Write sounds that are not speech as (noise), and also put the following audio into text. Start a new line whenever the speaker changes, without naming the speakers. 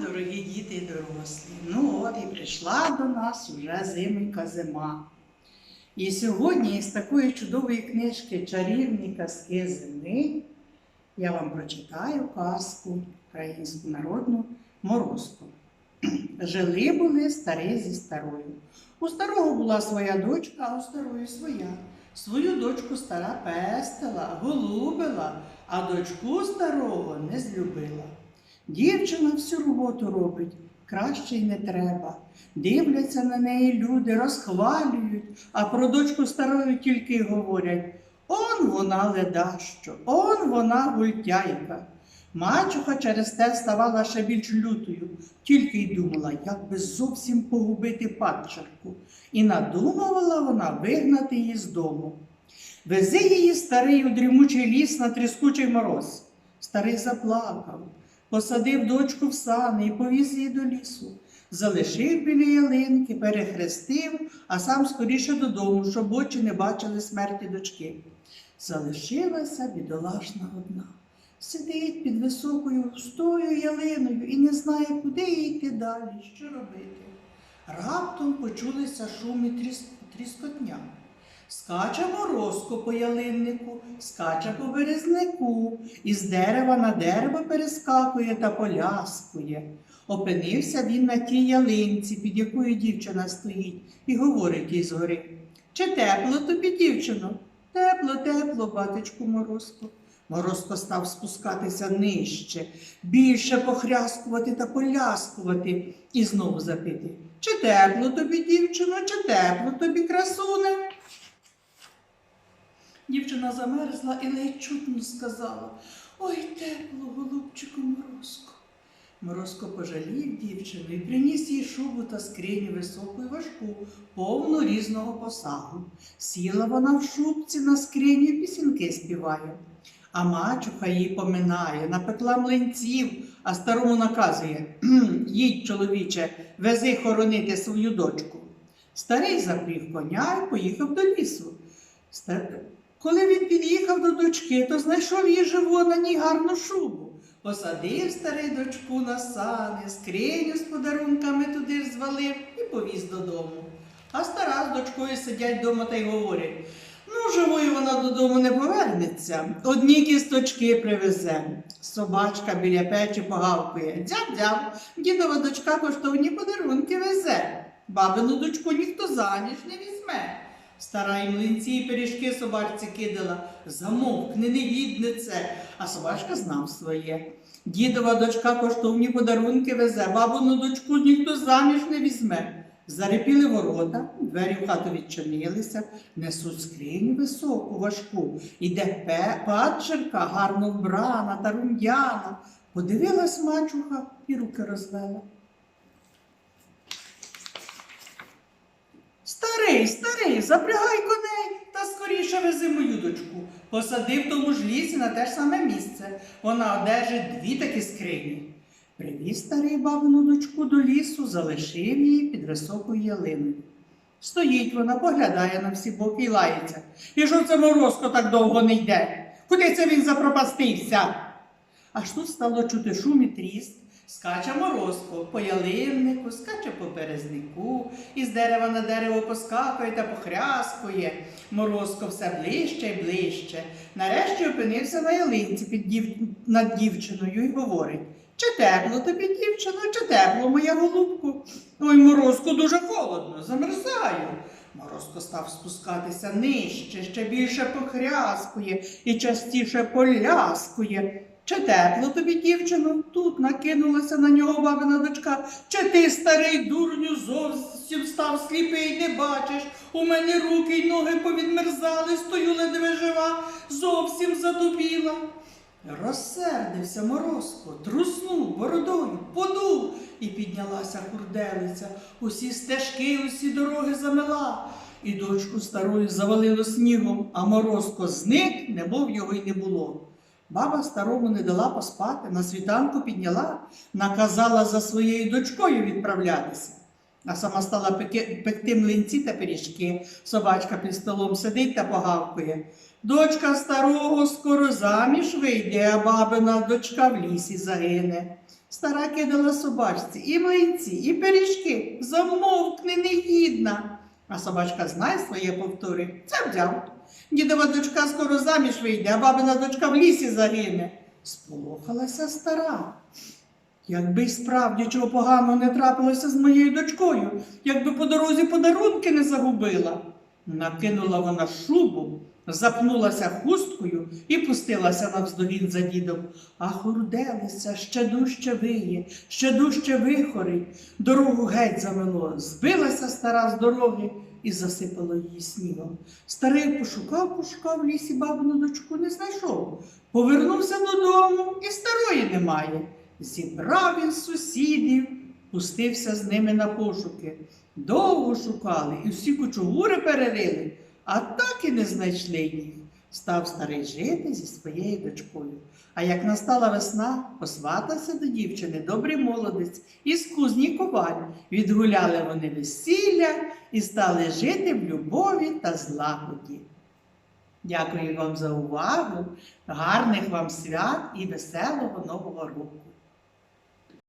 дорогі діти і дорослі. Ну от і прийшла до нас уже зименька зима. І сьогодні із такої чудової книжки Чарівні казки зими я вам прочитаю казку українську народну Морозку. (clears throat) Жили були старі зі старою. У старого була своя дочка, а у старої своя. Свою дочку стара пестила, голубила, а дочку старого не злюбила. Дівчина всю роботу робить, краще й не треба. Дивляться на неї люди, розхвалюють, а про дочку старою тільки й говорять он вона ледащо, он вона гультяйка. Мачуха через те ставала ще більш лютою, тільки й думала, як би зовсім погубити падчерку. І надумувала вона вигнати її з дому. Вези її старий у дрімучий ліс на тріскучий мороз. Старий заплакав, посадив дочку в сани і повіз її до лісу. Залишив біля ялинки, перехрестив, а сам скоріше додому, щоб очі не бачили смерті дочки. Залишилася бідолашна одна. Сидить під високою густою ялиною і не знає, куди їй йти далі, що робити. Раптом почулися шум і тріс- тріскотня. Скаче морозко по ялиннику, скаче по березнику, із дерева на дерево перескакує та поляскує. Опинився він на тій ялинці, під якою дівчина стоїть, і говорить їй згори. Чи тепло тобі, дівчино? Тепло, тепло, батечку Морозко. Морозко став спускатися нижче, більше похряскувати та поляскувати, і знову запити. Чи тепло тобі, дівчино, чи тепло тобі, красуне? Дівчина замерзла і ледь чутно сказала Ой, тепло, голубчику Морозко. Морозко пожалів дівчину і приніс їй шубу та скриню високу і важку, повну різного посагу. Сіла вона в шубці на скриню і пісеньки співає. А мачуха її поминає, напекла млинців, а старому наказує їдь, чоловіче, вези хоронити свою дочку. Старий запріг коня і поїхав до лісу. Коли він під'їхав до дочки, то знайшов її живу на ній гарну шубу. Посадив старий дочку на сани, скриню з подарунками туди звалив і повіз додому. А стара з дочкою сидять вдома та й говорять. Ну, живою вона додому не повернеться. Одні кісточки привезе. Собачка біля печі погавкує. Дзяв-дзяв, дідова дочка коштовні подарунки везе. Бабину дочку ніхто заміж не візьме. Стара й млинці і пиріжки собачці кидала. Замовкни, негіднице. А собачка знав своє. Дідова дочка коштовні подарунки везе, бабину дочку ніхто заміж не візьме. Зарипіли ворота, двері в хату відчинилися, несуть скриню високу, важку. Іде падчерка, гарно вбрана та рум'яна. Подивилась мачуха і руки розвела. Старий, старий, запрягай коней та скоріше вези мою дочку. Посади в тому ж лісі на те ж саме місце. Вона одержить дві такі скрині. Привіз старий бабину дочку до лісу, залишив її під високою ялиною. Стоїть вона, поглядає на всі боки і лається. І що це морозко так довго не йде? Куди це він запропастився? Аж тут стало чути шум і тріск. Скаче морозко по ялиннику, скаче по березнику, із дерева на дерево поскакує та похряскує. Морозко все ближче й ближче. Нарешті опинився на ялинці під дів... над дівчиною і говорить: Чи тепло тобі, дівчино, чи тепло, моя голубку? Ой, морозко дуже холодно, замерзаю. Морозко став спускатися нижче, ще більше похряскує і частіше поляскує. Чи тепло тобі, дівчино? Тут накинулася на нього бабина дочка. Чи ти, старий дурню, зовсім став сліпий, не бачиш? У мене руки й ноги повідмерзали, стою ледве жива, зовсім задубіла. Розсердився Морозко, труснув бородою, подув і піднялася курделиця. Усі стежки, усі дороги замела. І дочку старою завалило снігом, а Морозко зник, немов його й не було. Баба старому не дала поспати, на світанку підняла, наказала за своєю дочкою відправлятися. А сама стала пекти млинці та пиріжки. Собачка під столом сидить та погавкує. Дочка старого скоро заміж вийде, а бабина дочка в лісі загине. Стара кидала собачці і млинці, і пиріжки. Замовкни негідна. А собачка знає своє повтори. Це взяв. Дідова дочка скоро заміж вийде, а бабина дочка в лісі загине. Сполохалася стара. Якби й справді чого поганого не трапилося з моєю дочкою, якби по дорозі подарунки не загубила. Накинула вона шубу, запнулася хусткою і пустилася навздогін за дідом. А хурделиця ще дужче виє, ще дужче вихорить. Дорогу геть замело. Збилася стара з дороги і засипало її снігом. Старий пошукав, пошукав в лісі бабину дочку, не знайшов. Повернувся додому і старої немає. Зібрав він сусідів, пустився з ними на пошуки. Довго шукали і всі кучугури перерили, а так і не знайшли їх. Став старий жити зі своєю дочкою. А як настала весна, посватався до дівчини добрий молодець із кузні коваль. Відгуляли вони весілля і стали жити в любові та злагоді. Дякую вам за увагу, гарних вам свят і веселого нового року.